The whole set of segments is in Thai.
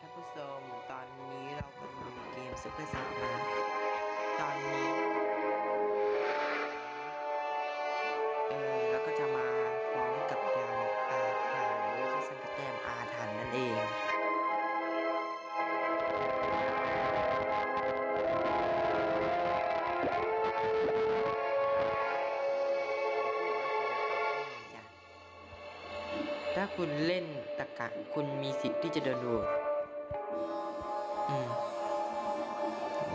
ท่านผู้ชมตอนนี้เรากำลังอยู่เกมซุปเปอร์ซับนะตอนนี้เออแล้วก็จะมาพร้อมกับดาวอาถรรพ์ไม่ใช่สังกะแตมอาถรรพ์นั่นเองถ้าคุณเล่นตะกะ คุณมีสิทธิ์ที่จะโดนโหวตอืม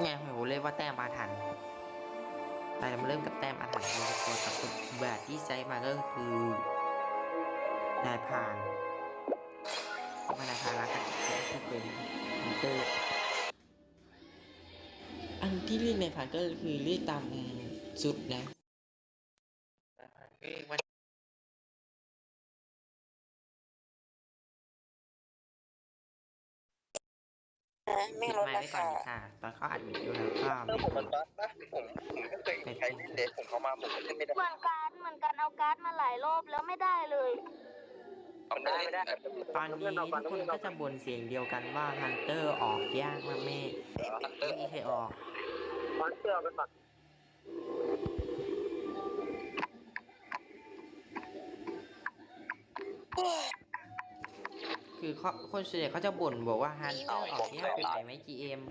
ไงโหเลยว่าแต้มอาถรรพ์แต่มาเริ่มกับแต้มอาถรรพ์เราจะตัวกับแบบที่ใช้มาก็คือนายพานเพรานายพานรักกันที่เป็นฮันเตอร์อันที่เรียกนายพานก็คือเรียกตามสุดนะ ไม่ปิดลดไมค์ราไว้ก่อคานค่ะ ตอนเขาอัดวิดีโอแล้วก็เออผมมันบั๊กนะผมผมไม่เคยใช้เล่นเลยผมเข้ามาผมก็เล่นไม่ได้เหมือนการเหมือนกันเอาการ์ดมาหลายรอบแล้วไม่ได้เลยมันได้ไม่ได้ตอนนี้ทุกคนก็จะบ่นเสียงเดียวกันว่าฮันเตอร์ออกยากมากแม่ฮันเตอไม่ร์มีใครออกมันเชื่อไปปัก คือเขาคนส่วนใหญ่เขาจะบ่นบอกว่าฮันเตอร์ออกยากเป็นไหนไหม GM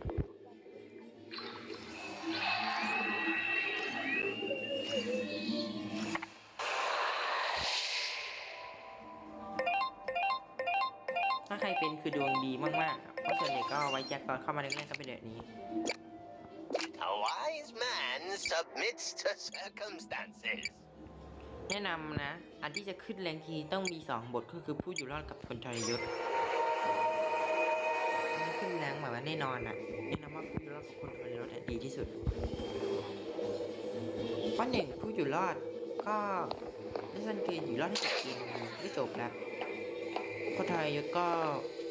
ถ้าใครเป็นคือดวงดีมากๆครับเพราะส่วนใหญ่ก็ไว้แจ็คตอนเข้ามาแรกๆก็เป็นแบบนี้ A wise man submits to circumstances. แนะนำนะ อันที่จะขึ้นแรงทีต้องมี 2 บทก็คือผู้อยู่รอดกับคนทรยศขึ้นแรงแบบว่าแน่นอนอะแนะนำว่าผู้อยู่รอดกับคนทรยศอดีที่สุดเพราะหนึ่งผู้อยู่รอดก็ไม่สั้นคืออยู่รอดให้จบเกมไม่จบแล้วคนทรยศก็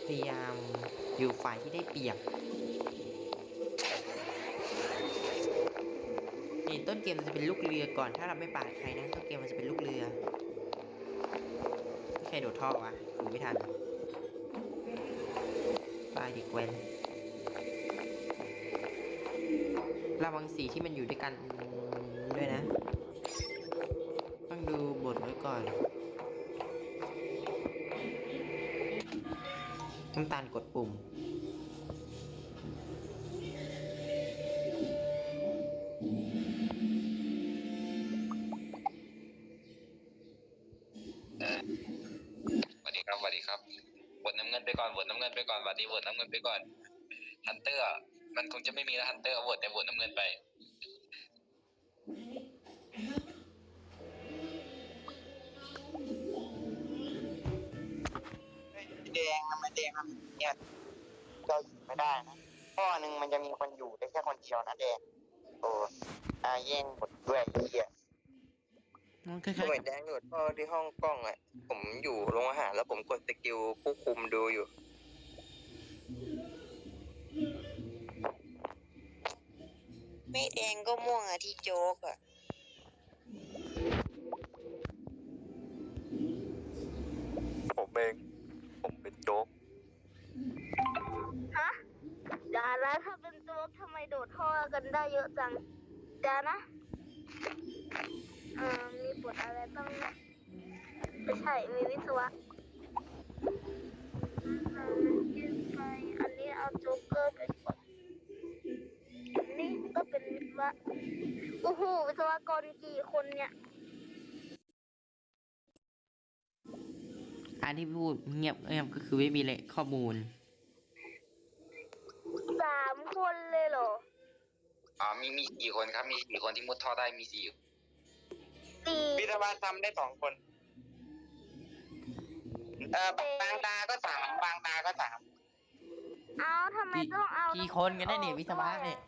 พยายามอยู่ฝ่ายที่ได้เปรียบ นี่ต้นเกมมันจะเป็นลูกเรือก่อน ถ้าเราไม่ปาดใครนะต้นเกมมันจะเป็นลูกเรือใครโดดท่อวะหรือไม่ทันปลายเด็กเวนระวังสีที่มันอยู่ด้วยกันด้วยนะ ต้องดูบทไว้ก่อนน้ำตาลกดปุ่ม ครับสวัสดีครับทน้ำเงินไปก่อนบทน้ำเงินไปก่อนวัสดีบทน้ำเงินไปก่อนฮันเตอร์ มันคงจะไม่มีแล้วฮันเตอร์บทแต่บทน้ำเงินไปแดงมันแดงมันเนี่ยเราอยู่ไม่ได้นะข้อหนึ่งมันจะมีคนอยู่ได้แค่คนเดียวนะแดงโอ้อาแย่งหมดด้วยไอ้เหี้ย มันคล้ายสมัยแดงอยู่ท่อที่ห้องกล้องอะ ผมอยู่โรงอาหารแล้วผมกดสกิลผู้คุมดูอยู่ ไม่แดงก็ม่วงอะที่โจ๊กอะผมเอง ผมเป็นโจ๊กฮะอย่านะถ้าเป็นตัวทำไมโดดท่อกันได้เยอะจังอย่านะเอ่อมีบทอะไรต้องไม่ใช่ มีวิศวะเอ่อยืนไป อันนี้เอาโจ๊กเกอร์ไปก่อนอันนี่ก็เป็นวิศวะ โอ้โห วิศวกรกี่คนเนี่ยๆอันที่พูดเงียบเงียบก็คือไม่มีเลยข้อมูล สามคนเลยเหรอ อ๋อมีมีสี่คนครับ มีสี่คนที่มุดท่อได้มีสี่ สี่วิศวะทำได้สองคนเอ่อบางตาก็สามบางตาก็สามเอาทำไมกี่ต้องเอากี่คนกันได้เนี่ยวิศวะเนี่ย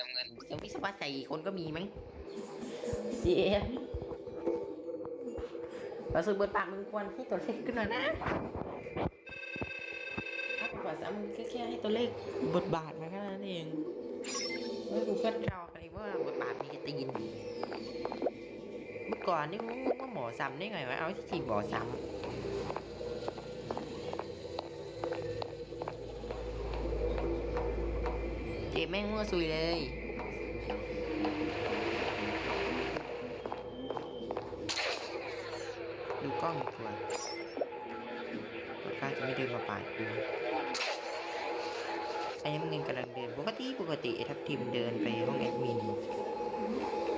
น้ำเงินเดี๋ยววิศวะใส่กี่คนก็มีมั้งจีเอเราสึกเบิดปากมึงควรให้ตัวเลขขึ้นหน่อยนะถ้ากูบอกสามมึงแค่แค่ให้ตัวเลขบทบาทมาแค่นั้นเองเมื่อกูก็เดากันเองว่าบทบาทมีกระตีน เมื่อก่อนนี่กูงงว่าหมอซ้ำได้ไงวะเอาที่จริงหมอซ้ำแม่งมั่วซุยเลย ดูกล้องดีกว่าปากาจะไม่เดินมาปาดกูไอ้น้ำเงินกำลังเดิน ปกติปกติไอ้ทัพทีมเดินไปห้องแอดมิน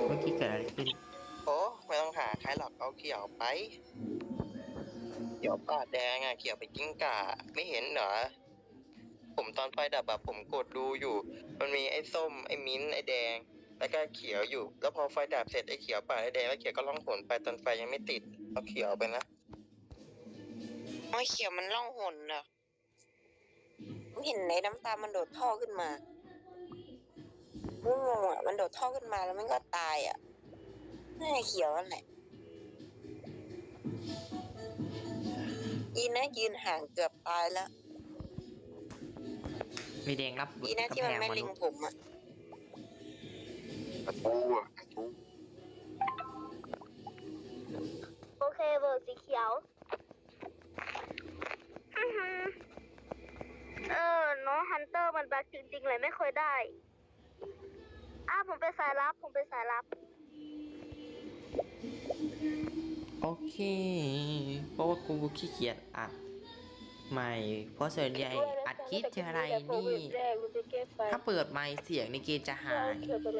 เมื่อกี้เกิดอะไรขึ้นาใครหรอกเอาเขียวไป เขียวปาดแดงอะ เขียวไปกิ้งก่าไม่เห็นเหรอ ผมตอนไฟดับแบบผมกดดูอยู่ มันมีไอ้ส้มไอ้มิ้นไอ้แดง แล้วก็เขียวอยู่ แล้วพอไฟดับเสร็จไอ้เขียวปาดไอ้แดงแล้วเขียวก็ล่องหนไปตอนไฟยังไม่ติดเอาเขียวไปนะไอ้เขียวมันล่องหนเหรอผมเห็นในน้ำตา มันโดดท่อขึ้นมามงงอะ มันโดดท่อขึ้นมาแล้วมันก็ตายอะน่าเขียวนั่นแหละ ยีนะยืนห่างเกือบตายแล้วมีแดงรับยีนะกำที่แพมันงไม่มาลิลุงกผมอะประตูอะประตูโอเคเบอร์สีเขียวอื้อหือเออน้องฮันเตอร์มันบักจริงๆเลยไม่เคยได้อ้าผมเป็นสายลับ ผมเป็นสายลับ เค เพราะว่ากูขี้เกียจอัดใหม่ เพราะส่วนใหญ่อัดคลิปทีไรนี่ ถ้าเปิดไมค์เสียงในเกมจะหาย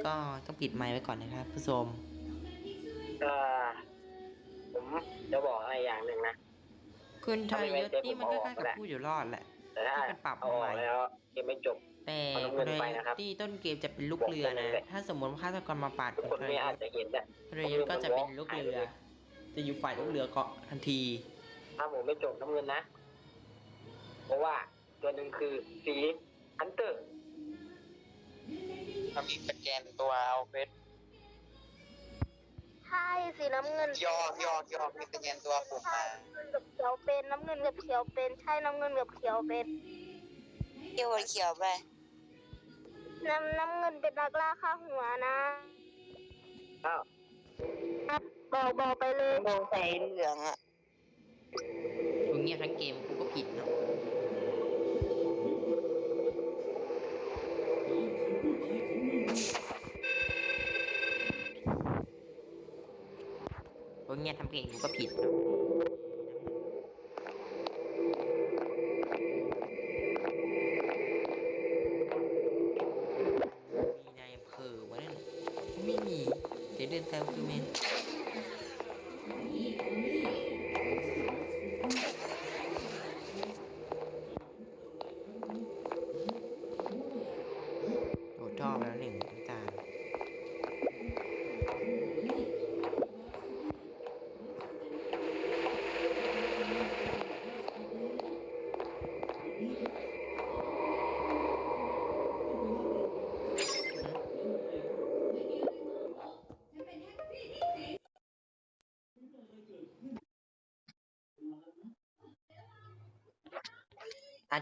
ก็ต้องปิดไมค์ไว้ก่อนนะครับผู้ชมเอ่อผมจะบอกอะไรอย่างหนึ่งนะ คุณทรยศนี่มันก็คล้ายกับผู้อยู่รอดแหละแต่ถ้าที่เป็นปรับเอาออกใหม่แล้วยังไม่จบแต่เอาน้ำคุเงิณนทรไปยศนะครับที่ต้นเกมจะเป็นลูกเรือนะ ถ้าสมมติว่าฆาตกรมาปาดทุคุกณคนทรไม่ยอาจศจะเห็นอะคุณทรยศก็จะเป็นลูกเรือ จะอยู่ฝ่ายลูกเรือเกาะทันที ถ้าผมไม่จบน้ำเงินนะ เพราะว่าตัวหนึ่งคือสีฮันเตอร์ถ้ามีสแกนตัวเอาเฟสใช่สีน้ำเงินยอกยอกยอกมีสแกนตัวผมใช่มาน้ำเงินกับเขียวเป็นน้ำเงินกับเขียวเป็นใช่น้ำเงินกับเขียวเป็นเขียวเขียวไปน้ำน้ำเงินเป็นนักล่าค่าหัวนะอ้าว บอกบอกไปเลยมองใส่เหลืองอะกูเงียบทั้งเกมกูก็ผิดเนาะกูเงียบทั้งเกมกูก็ผิดเนาะ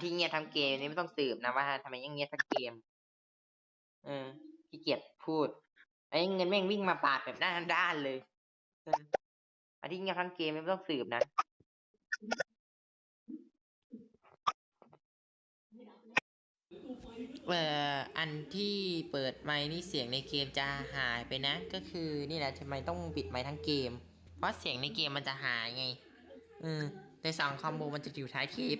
ที่เงียบทั้งเกมนี่ไม่ต้องสืบนะว่าทำไมยังเงียบทั้งเกม เออขี้เกียจพูด ไอ้เงินแม่งวิ่งมาปาดแบบหน้านด้านเลยอออันที่เงียบทั้งเกมไม่ต้องสืบนะเอ่ออันที่เปิดไมค์นี่เสียงในเกมจะหายไปนะ ก็คือนี่แหละทำไมต้องปิดไมค์ทั้งเกม เพราะเสียงในเกมมันจะหายไงเออแต่สองคอมโบมันจะอยู่ท้ายคลิป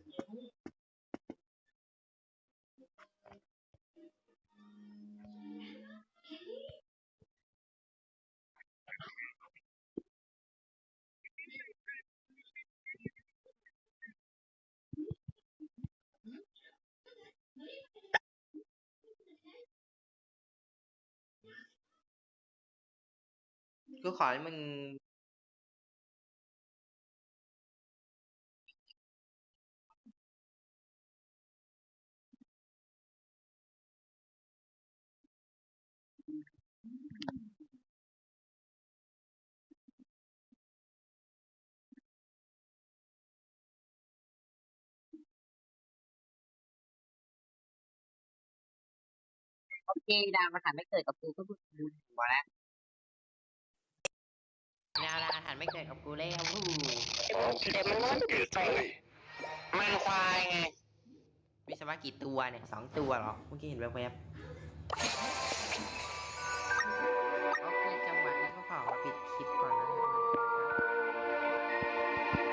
cứ hỏi mình ok ดาวมาถามไม่เกิดกับกูก็พูดบอกแล้ว อาถรรพ์ไม่เกิดกับกูแล้ววู้แต่มันว่าจะปิดไฟนะมันควายไง วิศวะกี่ตัวเนี่ยสองตัวเหรอ เมื่อกี้เห็นแวบๆโอเคจังหวะนี้ก็ขอมาปิดคลิปก่อนนะครับ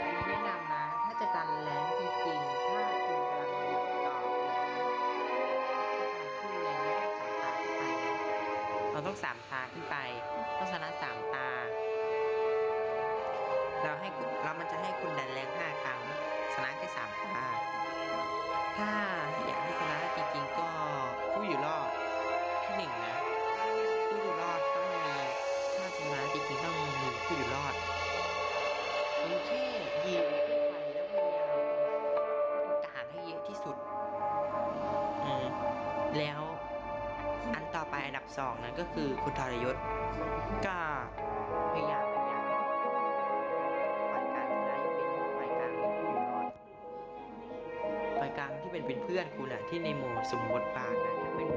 อันนี้แนะนำนะ ถ้าจะดันแรงจริงๆ ถ้าคุณกำลังสอบแรงถ้าการขึ้นแรงต้องสามตาขึ้นไป เราต้องสามตาขึ้นไปต้องชนะสาม ตาเราให้คุณเรามันจะให้คุณดันแรงห้าครั้ง ชนะแค่สามตา ถ้าอยากให้ชนะจริงๆก็ผู้อยู่รอดที่หนึ่งนะ ผู้อยู่รอดต้องมีถ้าชนะจริงๆต้องมีผู้อยู่รอดมันแค่ยิงไฟแล้วพยายามตรงกลางให้เยอะที่สุด อืมแล้วอันต่อไปอันดับสองนั้นก็คือคุณทรยศก็ ที่เป็นเป็นเพื่อนคุณอะที่ในโหมดสมบทบาทนะถ้าเป็น